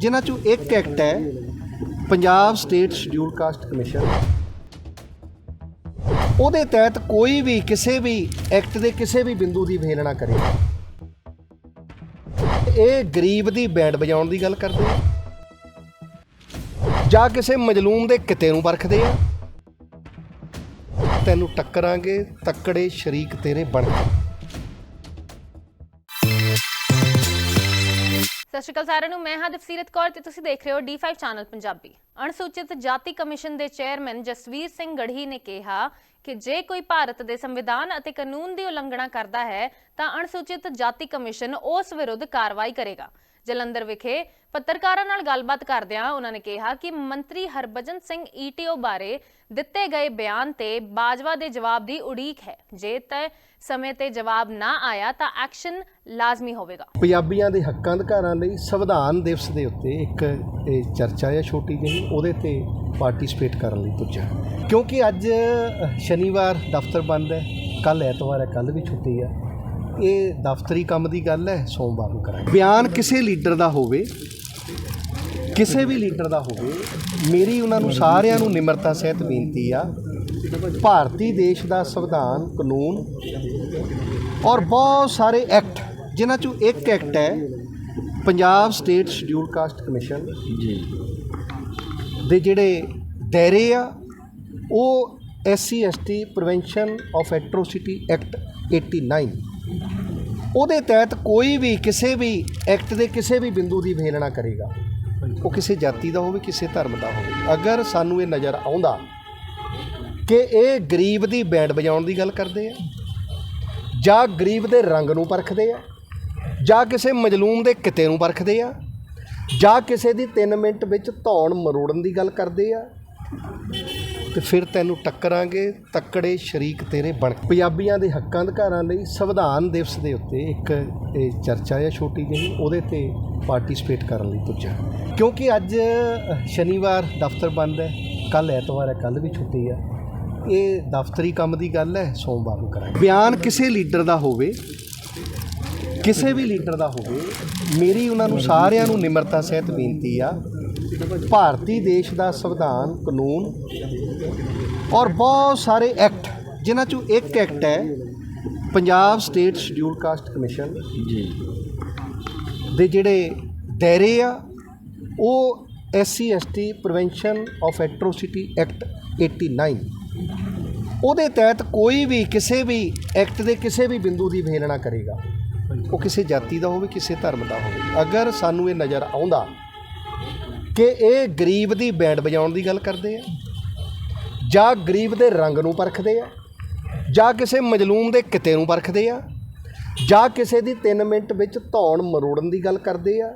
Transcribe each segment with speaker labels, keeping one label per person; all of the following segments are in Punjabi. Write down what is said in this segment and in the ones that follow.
Speaker 1: ਜਿਨ੍ਹਾਂ ਚੋਂ ਇੱਕ ਐਕਟ ਹੈ Punjab state scheduled caste commission ਉਹਦੇ ਤਹਿਤ ਕੋਈ ਵੀ, ਕਿਸੇ ਵੀ ਐਕਟ ਦੇ ਕਿਸੇ ਵੀ ਬਿੰਦੂ ਦੀ ਵੇਲਣਾ ਕਰੇ। ਇਹ ਗਰੀਬ ਦੀ ਬੈਂਡ ਵਜਾਉਣ ਦੀ ਗੱਲ ਕਰਦੇ ਆ। ਜਾਂ ਕਿਸੇ ਮਜਲੂਮ ਦੇ ਕਿਤੇ ਨੂੰ ਵਰਖਦੇ ਆ। ਤੈਨੂੰ ਟੱਕਰਾਂਗੇ, ਤੱਕੜੇ ਸ਼ਰੀਕ ਤੇਰੇ ਬਣ ਕੇ।
Speaker 2: ਸਤਿ ਸ਼੍ਰੀ ਅਕਾਲ ਸਾਰਿਆਂ ਨੂੰ, ਮੈਂ ਹਾਂ ਦਫਸੀਰਤ ਕੌਰ ਤੇ ਤੁਸੀਂ ਦੇਖ ਰਹੇ ਹੋ D5 ਚੈਨਲ ਪੰਜਾਬੀ। ਅਨੁਸੂਚਿਤ ਜਾਤੀ ਕਮਿਸ਼ਨ ਦੇ ਚੇਅਰਮੈਨ ਜਸਵੀਰ ਸਿੰਘ ਗੜ੍ਹੀ ਨੇ ਕਿਹਾ ਕਿ ਜੇ ਕੋਈ ਭਾਰਤ ਦੇ ਸੰਵਿਧਾਨ ਅਤੇ ਕਾਨੂੰਨ ਦੀ ਉਲੰਘਣਾ ਕਰਦਾ ਹੈ, ਤਾਂ ਅਨੁਸੂਚਿਤ ਜਾਤੀ ਕਮਿਸ਼ਨ ਉਸ ਵਿਰੁੱਧ ਕਾਰਵਾਈ ਕਰੇਗਾ। ਜਲੰਧਰ ਵਿਖੇ ਪੱਤਰਕਾਰਾਂ ਨਾਲ ਗੱਲਬਾਤ ਕਰਦਿਆਂ ਉਹਨਾਂ ਨੇ ਕਿਹਾ ਕਿ ਮੰਤਰੀ ਹਰਭਜਨ ਸਿੰਘ ਈਟੀਓ ਬਾਰੇ ਦਿੱਤੇ ਗਏ ਬਿਆਨ ਤੇ ਬਾਜਵਾ ਦੇ ਜਵਾਬ ਦੀ ਉਡੀਕ ਹੈ। ਜੇ ਤੈ ਸਮੇਂ ਤੇ ਜਵਾਬ ਨਾ ਆਇਆ ਤਾਂ ਐਕਸ਼ਨ ਲਾਜ਼ਮੀ ਹੋਵੇਗਾ।
Speaker 1: ਪੰਜਾਬੀਆਂ ਦੇ ਹੱਕਾਂ ਅਧਿਕਾਰਾਂ ਲਈ ਸੰਵਿਧਾਨ ਦਿਵਸ ਦੇ ਉੱਤੇ ਇੱਕ, ਇਹ ਚਰਚਾ ਹੈ ਛੋਟੀ ਜਿਹੀ ਉਹਦੇ ਤੇ ਪਾਰਟਿਸਿਪੇਟ ਕਰਨ ਲਈ ਪੁੱਜਾ। ਕਿਉਂਕਿ ਅੱਜ ਸ਼ਨੀਵਾਰ ਦਫ਼ਤਰ ਬੰਦ ਹੈ ਕੱਲ ਐਤਵਾਰ ਹੈ ਕੱਲ ਵੀ ਛੁੱਟੀ ਹੈ। ਇਹ ਦਫ਼ਤਰੀ ਕੰਮ ਦੀ ਗੱਲ ਹੈ ਸੋਮਵਾਰ ਨੂੰ ਕਰਾਂਗੇ। ਬਿਆਨ ਕਿਸੇ ਲੀਡਰ ਦਾ ਹੋਵੇ ਕਿਸੇ ਵੀ ਲੀਡਰ ਦਾ ਹੋਵੇ ਮੇਰੀ ਉਹਨਾਂ ਨੂੰ ਸਾਰਿਆਂ ਨੂੰ ਨਿਮਰਤਾ ਸਹਿਤ ਬੇਨਤੀ ਆ ਭਾਰਤੀ ਦੇਸ਼ ਦਾ ਸੰਵਿਧਾਨ ਕਾਨੂੰਨ ਔਰ ਬਹੁਤ ਸਾਰੇ ਐਕਟ ਜਿਨ੍ਹਾਂ ਚੋਂ ਇੱਕ ਐਕਟ ਹੈ Punjab state scheduled caste commission
Speaker 3: ਜੀ।
Speaker 1: ਦੇ ਜਿਹੜੇ ਦਾਇਰੇ ਆ ਉਹ SC ST prevention of atrocity act 89 ਉਹਦੇ ਤਹਿਤ ਕੋਈ ਵੀ ਕਿਸੇ ਵੀ ਐਕਟ ਦੇ ਕਿਸੇ ਵੀ ਬਿੰਦੂ ਦੀ ਵੇਲਣਾ ਕਰੇਗਾ। ਉਹ ਕਿਸੇ ਜਾਤੀ ਦਾ ਹੋਵੇ, ਕਿਸੇ ਧਰਮ ਦਾ ਹੋਵੇ। ਅਗਰ ਸਾਨੂੰ ਇਹ ਨਜ਼ਰ ਆਉਂਦਾ ਕਿ ਇਹ ਗਰੀਬ ਦੀ ਬੈਂਡ ਵਜਾਉਣ ਦੀ ਗੱਲ ਕਰਦੇ ਆ, ਜਾਂ ਗਰੀਬ ਦੇ ਰੰਗ ਨੂੰ ਪਰਖਦੇ ਆ, ਜਾਂ ਕਿਸੇ ਮਜਲੂਮ ਦੇ ਕਿਤੇ ਨੂੰ ਪਰਖਦੇ ਆ, ਜਾਂ ਕਿਸੇ ਦੀ 3 ਮਿੰਟ ਵਿੱਚ ਧੌਣ ਮਰੋੜਨ ਦੀ ਗੱਲ ਕਰਦੇ ਆ ਤੇ ਫਿਰ ਤੈਨੂੰ ਟੱਕਰਾਂਗੇ। ਤੱਕੜੇ ਸ਼ਰੀਕ ਤੇਰੇ ਬਣ। ਪੰਜਾਬੀਆਂ ਦੇ ਹੱਕਾਂ ਅਧਿਕਾਰਾਂ ਲਈ ਸੰਵਿਧਾਨ ਦਿਵਸ ਦੇ ਉੱਤੇ ਇੱਕ ਇਹ ਚਰਚਾ ਹੈ ਛੋਟੀ ਜਿਹੀ, ਉਹਦੇ ਤੇ ਪਾਰਟਿਸਿਪੇਟ ਕਰਨ ਲਈ ਪੁੱਜਾ। ਕਿਉਂਕਿ ਅੱਜ ਸ਼ਨੀਵਾਰ ਦਫ਼ਤਰ ਬੰਦ ਹੈ ਕੱਲ ਐਤਵਾਰ ਹੈ ਕੱਲ ਵੀ ਛੁੱਟੀ ਹੈ ਇਹ ਦਫ਼ਤਰੀ ਕੰਮ ਦੀ ਗੱਲ ਹੈ, ਸੋਮਵਾਰ ਨੂੰ ਕਰਾਂਗੇ। ਬਿਆਨ ਕਿਸੇ ਲੀਡਰ ਦਾ ਹੋਵੇ, ਕਿਸੇ ਵੀ ਲੀਡਰ ਦਾ ਹੋਵੇ, ਮੇਰੀ ਉਹਨਾਂ ਨੂੰ ਸਾਰਿਆਂ ਨੂੰ ਨਿਮਰਤਾ ਸਹਿਤ ਬੇਨਤੀ ਆ, ਭਾਰਤੀ ਦੇਸ਼ ਦਾ ਸੰਵਿਧਾਨ ਕਾਨੂੰਨ ਔਰ ਬਹੁਤ ਸਾਰੇ ਐਕਟ ਜਿਨ੍ਹਾਂ ਚੋਂ ਇੱਕ ਐਕਟ ਹੈ Punjab state scheduled caste commission
Speaker 3: ਜੀ।
Speaker 1: ਦੇ ਜਿਹੜੇ ਦਾਇਰੇ ਆ ਉਹ SC ST prevention of atrocity act 89 ਉਹਦੇ ਤਹਿਤ ਕੋਈ ਵੀ ਕਿਸੇ ਵੀ ਐਕਟ ਦੇ ਕਿਸੇ ਵੀ ਬਿੰਦੂ ਦੀ ਵੇਲਣਾ ਕਰੇਗਾ। ਉਹ ਕਿਸੇ ਜਾਤੀ ਦਾ ਹੋਵੇ ਕਿਸੇ ਧਰਮ ਦਾ ਹੋਵੇ। ਅਗਰ ਸਾਨੂੰ ਇਹ ਨਜ਼ਰ ਆਉਂਦਾ ਕਿ ਇਹ ਗਰੀਬ ਦੀ ਬੈਂਡ ਵਜਾਉਣ ਦੀ ਗੱਲ ਕਰਦੇ ਆ ਜਾਂ ਗਰੀਬ ਦੇ ਰੰਗ ਨੂੰ ਪਰਖਦੇ ਆ, ਜਾਂ ਕਿਸੇ ਮਜਲੂਮ ਦੇ ਕਿਤੇ ਨੂੰ ਪਰਖਦੇ ਆ, ਜਾਂ ਕਿਸੇ ਦੀ 3 ਮਿੰਟ ਵਿੱਚ ਧੌਣ ਮਰੋੜਨ ਦੀ ਗੱਲ ਕਰਦੇ ਆ,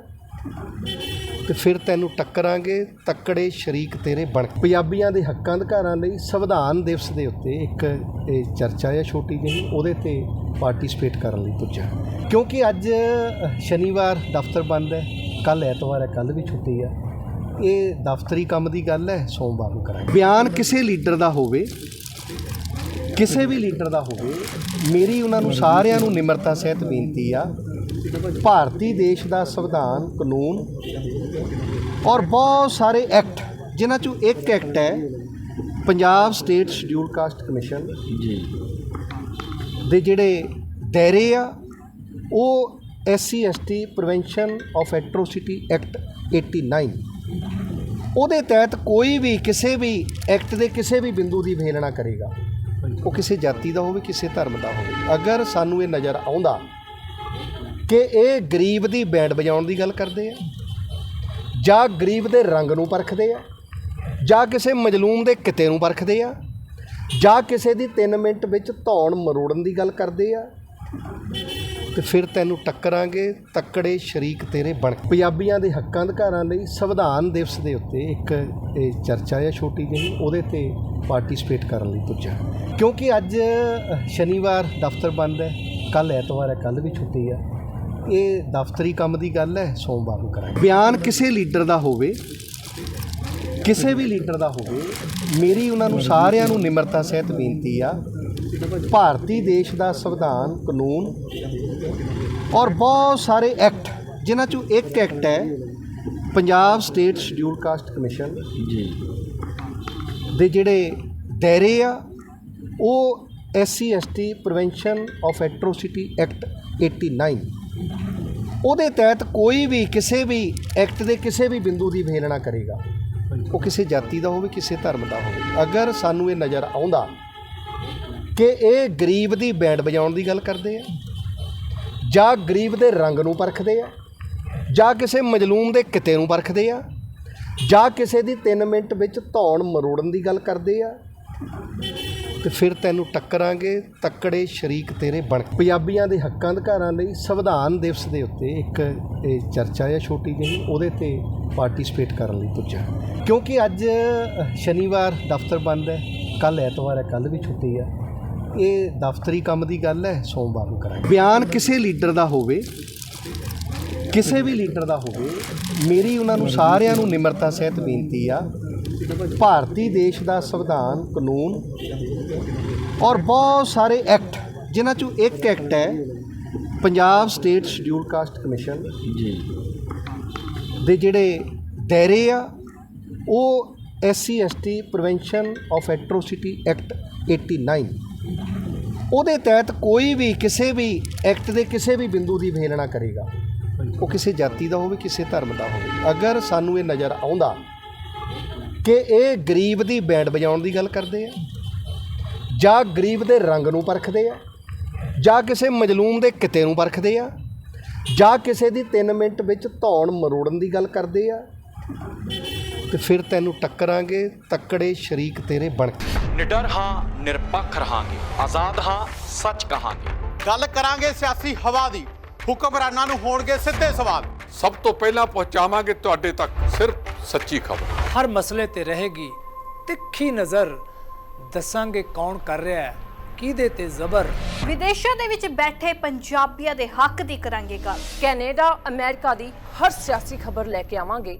Speaker 1: ਤੇ ਫਿਰ ਤੈਨੂੰ ਟੱਕਰਾਂਗੇ ਤੱਕੜੇ ਸ਼ਰੀਕ ਤੇਰੇ ਬਣ ਪੰਜਾਬੀਆਂ ਦੇ ਹੱਕਾਂ ਅਧਿਕਾਰਾਂ ਲਈ ਸੰਵਿਧਾਨ ਦਿਵਸ ਦੇ ਉੱਤੇ ਇੱਕ ਇਹ ਚਰਚਾ ਹੈ ਛੋਟੀ ਜਿਹੀ, ਉਹਦੇ ਤੇ ਪਾਰਟਿਸਿਪੇਟ ਕਰਨ ਲਈ ਪੁੱਜਾ ਕਿਉਂਕਿ ਅੱਜ ਸ਼ਨੀਵਾਰ ਦਫ਼ਤਰ ਬੰਦ ਹੈ ਕੱਲ ਐਤਵਾਰ ਹੈ ਕੱਲ ਵੀ ਛੁੱਟੀ ਆ। ਇਹ ਦਫ਼ਤਰੀ ਕੰਮ ਦੀ ਗੱਲ ਹੈ ਸੋਮਵਾਰ ਨੂੰ ਕਰਾਂਗੇ। ਬਿਆਨ ਕਿਸੇ ਲੀਡਰ ਦਾ ਹੋਵੇ ਕਿਸੇ ਵੀ ਲੀਡਰ ਦਾ ਹੋਵੇ ਮੇਰੀ ਉਹਨਾਂ ਨੂੰ ਸਾਰਿਆਂ ਨੂੰ ਨਿਮਰਤਾ ਸਹਿਤ ਬੇਨਤੀ ਆ ਭਾਰਤੀ ਦੇਸ਼ ਦਾ ਸੰਵਿਧਾਨ ਕਾਨੂੰਨ ਔਰ ਬਹੁਤ ਸਾਰੇ ਐਕਟ ਜਿਨ੍ਹਾਂ ਚੋਂ ਇੱਕ ਐਕਟ ਹੈ Punjab state scheduled caste commission
Speaker 3: ਜੀ।
Speaker 1: ਦੇ ਜਿਹੜੇ ਦਾਇਰੇ ਆ ਉਹ SC ST prevention of atrocity act 89 ਉਹਦੇ ਤਹਿਤ ਕੋਈ ਵੀ ਕਿਸੇ ਵੀ ਐਕਟ ਦੇ ਕਿਸੇ ਵੀ ਬਿੰਦੂ ਦੀ ਵੇਲਣਾ ਕਰੇਗਾ। ਉਹ ਕਿਸੇ ਜਾਤੀ ਦਾ ਹੋਵੇ, ਕਿਸੇ ਧਰਮ ਦਾ ਹੋਵੇ। ਅਗਰ ਸਾਨੂੰ ਇਹ ਨਜ਼ਰ ਆਉਂਦਾ ਕਿ ਇਹ ਗਰੀਬ ਦੀ ਬੈਂਡ ਵਜਾਉਣ ਦੀ ਗੱਲ ਕਰਦੇ ਆ, ਜਾਂ ਗਰੀਬ ਦੇ ਰੰਗ ਨੂੰ ਪਰਖਦੇ ਆ, ਜਾਂ ਕਿਸੇ ਮਜਲੂਮ ਦੇ ਕਿਤੇ ਨੂੰ ਪਰਖਦੇ ਆ, ਜਾਂ ਕਿਸੇ ਦੀ 3 ਮਿੰਟ ਵਿੱਚ ਧੌਣ ਮਰੋੜਨ ਦੀ ਗੱਲ ਕਰਦੇ ਆ ਤੇ ਫਿਰ ਤੈਨੂੰ ਟੱਕਰਾਂਗੇ, ਤੱਕੜੇ ਸ਼ਰੀਕ ਤੇਰੇ ਬਣ ਪੰਜਾਬੀਆਂ ਦੇ ਹੱਕਾਂ ਅਧਿਕਾਰਾਂ ਲਈ ਸੰਵਿਧਾਨ ਦਿਵਸ ਦੇ ਉੱਤੇ ਇੱਕ ਇਹ ਚਰਚਾ ਹੈ ਛੋਟੀ ਜਿਹੀ, ਉਹਦੇ ਤੇ ਪਾਰਟਿਸਿਪੇਟ ਕਰਨ ਲਈ ਪੁੱਜਾ ਕਿਉਂਕਿ ਅੱਜ ਸ਼ਨੀਵਾਰ ਦਫ਼ਤਰ ਬੰਦ ਹੈ ਕੱਲ ਐਤਵਾਰ ਹੈ ਕੱਲ ਵੀ ਛੁੱਟੀ ਹੈ। ਇਹ ਦਫ਼ਤਰੀ ਕੰਮ ਦੀ ਗੱਲ ਹੈ, ਸੋਮਵਾਰ ਨੂੰ ਕਰਾਂਗੇ। ਬਿਆਨ ਕਿਸੇ ਲੀਡਰ ਦਾ ਹੋਵੇ, ਕਿਸੇ ਵੀ ਲੀਡਰ ਦਾ ਹੋਵੇ, ਮੇਰੀ ਉਹਨਾਂ ਨੂੰ ਸਾਰਿਆਂ ਨੂੰ ਨਿਮਰਤਾ ਸਹਿਤ ਬੇਨਤੀ ਆ, ਭਾਰਤੀ ਦੇਸ਼ ਦਾ ਸੰਵਿਧਾਨ ਕਾਨੂੰਨ ਔਰ ਬਹੁਤ ਸਾਰੇ ਐਕਟ ਜਿਨ੍ਹਾਂ ਚੋਂ ਇੱਕ ਐਕਟ ਹੈ Punjab state scheduled caste commission
Speaker 3: ਜੀ।
Speaker 1: ਦੇ ਜਿਹੜੇ ਦਾਇਰੇ ਆ ਉਹ SC ST prevention of atrocity act 89 ਉਹਦੇ ਤਹਿਤ ਕੋਈ ਵੀ ਕਿਸੇ ਵੀ ਐਕਟ ਦੇ ਕਿਸੇ ਵੀ ਬਿੰਦੂ ਦੀ ਵੇਲਣਾ ਕਰੇਗਾ। ਉਹ ਕਿਸੇ ਜਾਤੀ ਦਾ ਹੋਵੇ ਕਿਸੇ ਧਰਮ ਦਾ ਹੋਵੇ। ਅਗਰ ਸਾਨੂੰ ਇਹ ਨਜ਼ਰ ਆਉਂਦਾ ਕਿ ਇਹ ਗਰੀਬ ਦੀ ਬੈਂਡ ਵਜਾਉਣ ਦੀ ਗੱਲ ਕਰਦੇ ਆ ਜਾਂ ਗਰੀਬ ਦੇ ਰੰਗ ਨੂੰ ਪਰਖਦੇ ਆ, ਜਾਂ ਕਿਸੇ ਮਜਲੂਮ ਦੇ ਕਿਤੇ ਨੂੰ ਪਰਖਦੇ ਆ, ਜਾਂ ਕਿਸੇ ਦੀ 3 ਮਿੰਟ ਵਿੱਚ ਧੌਣ ਮਰੋੜਨ ਦੀ ਗੱਲ ਕਰਦੇ ਆ, ਤੇ ਫਿਰ ਤੈਨੂੰ ਟੱਕਰਾਂਗੇ ਤੱਕੜੇ ਸ਼ਰੀਕ ਤੇਰੇ ਬਣ ਪੰਜਾਬੀਆਂ ਦੇ ਹੱਕਾਂ ਅਧਿਕਾਰਾਂ ਲਈ ਸੰਵਿਧਾਨ ਦਿਵਸ ਦੇ ਉੱਤੇ ਇੱਕ ਇਹ ਚਰਚਾ ਹੈ ਛੋਟੀ ਜਿਹੀ, ਉਹਦੇ ਤੇ ਪਾਰਟਿਸਿਪੇਟ ਕਰਨ ਲਈ ਪੁੱਜਾ। ਕਿਉਂਕਿ ਅੱਜ ਸ਼ਨੀਵਾਰ ਦਫ਼ਤਰ ਬੰਦ ਹੈ ਕੱਲ ਐਤਵਾਰ ਹੈ ਕੱਲ ਵੀ ਛੁੱਟੀ ਹੈ ਇਹ ਦਫ਼ਤਰੀ ਕੰਮ ਦੀ ਗੱਲ ਹੈ ਸੋਮਵਾਰ ਨੂੰ ਕਰਾਂਗੇ। ਬਿਆਨ ਕਿਸੇ ਲੀਡਰ ਦਾ ਹੋਵੇ ਕਿਸੇ ਵੀ ਲੀਡਰ ਦਾ ਹੋਵੇ ਮੇਰੀ ਉਹਨਾਂ ਨੂੰ ਸਾਰਿਆਂ ਨੂੰ ਨਿਮਰਤਾ ਸਹਿਤ ਬੇਨਤੀ ਆ ਭਾਰਤੀ ਦੇਸ਼ ਦਾ ਸੰਵਿਧਾਨ ਕਾਨੂੰਨ ਔਰ ਬਹੁਤ ਸਾਰੇ ਐਕਟ ਜਿਨ੍ਹਾਂ ਚੋਂ ਇੱਕ ਐਕਟ ਹੈ Punjab state scheduled caste commission
Speaker 3: ਜੀ।
Speaker 1: ਦੇ ਜਿਹੜੇ ਦਾਇਰੇ ਆ ਉਹ SC ST prevention of atrocity act 89 ਉਹਦੇ ਤਹਿਤ ਕੋਈ ਵੀ ਕਿਸੇ ਵੀ ਐਕਟ ਦੇ ਕਿਸੇ ਵੀ ਬਿੰਦੂ ਦੀ ਵੇਲਣਾ ਕਰੇਗਾ। ਉਹ ਕਿਸੇ ਜਾਤੀ ਦਾ ਹੋਵੇ, ਕਿਸੇ ਧਰਮ ਦਾ ਹੋਵੇ। ਅਗਰ ਸਾਨੂੰ ਇਹ ਨਜ਼ਰ ਆਉਂਦਾ ਕਿ ਇਹ ਗਰੀਬ ਦੀ ਬੈਂਡ ਵਜਾਉਣ ਦੀ ਗੱਲ ਕਰਦੇ ਆ, ਜਾਂ ਗਰੀਬ ਦੇ ਰੰਗ ਨੂੰ ਪਰਖਦੇ ਆ, ਜਾਂ ਕਿਸੇ ਮਜਲੂਮ ਦੇ ਕਿਤੇ ਨੂੰ ਪਰਖਦੇ ਆ, ਜਾਂ ਕਿਸੇ ਦੀ 3 ਮਿੰਟ ਵਿੱਚ ਧੌਣ ਮਰੋੜਨ ਦੀ ਗੱਲ ਕਰਦੇ ਆ ਤੇ ਫਿਰ ਤੈਨੂੰ ਟੱਕਰਾਂਗੇ ਤੱਕੜੇ ਸ਼ਰੀਕ ਤੇਰੇ ਬਣ ਕੇ।
Speaker 4: ਨਿਡਰ ਹਾਂ ਨਿਰਪੱਖ ਰਹਾਂਗੇ। ਆਜ਼ਾਦ ਹਾਂ ਸੱਚ ਕਹਾਂਗੇ।
Speaker 5: ਗੱਲ ਕਰਾਂਗੇ ਸਿਆਸੀ ਹਵਾ ਦੀ। ਹੁਕਮਰਾਨਾਂ ਨੂੰ ਹੋਣਗੇ ਸਿੱਧੇ ਸਵਾਲ।
Speaker 6: ਸਭ ਤੋਂ ਪਹਿਲਾਂ ਪਹੁੰਚਾਵਾਂਗੇ ਤੁਹਾਡੇ ਤੱਕ ਸਿਰਫ ਸੱਚੀ ਖਬਰ।
Speaker 7: ਹਰ ਮਸਲੇ ਤੇ ਰਹੇਗੀ ਤਿੱਖੀ ਨਜ਼ਰ। ਦੱਸਾਂਗੇ ਕੌਣ ਕਰ ਰਿਹਾ ਹੈ ਕਿਹਦੇ ਤੇ ਜ਼ਬਰ।
Speaker 8: ਵਿਦੇਸ਼ਾਂ ਦੇ ਵਿੱਚ ਬੈਠੇ ਪੰਜਾਬੀਆਂ ਦੇ ਹੱਕ ਦੀ ਕਰਾਂਗੇ ਗੱਲ।
Speaker 9: ਕੈਨੇਡਾ ਅਮਰੀਕਾ ਦੀ ਹਰ ਸਿਆਸੀ ਖਬਰ ਲੈ ਕੇ ਆਵਾਂਗੇ।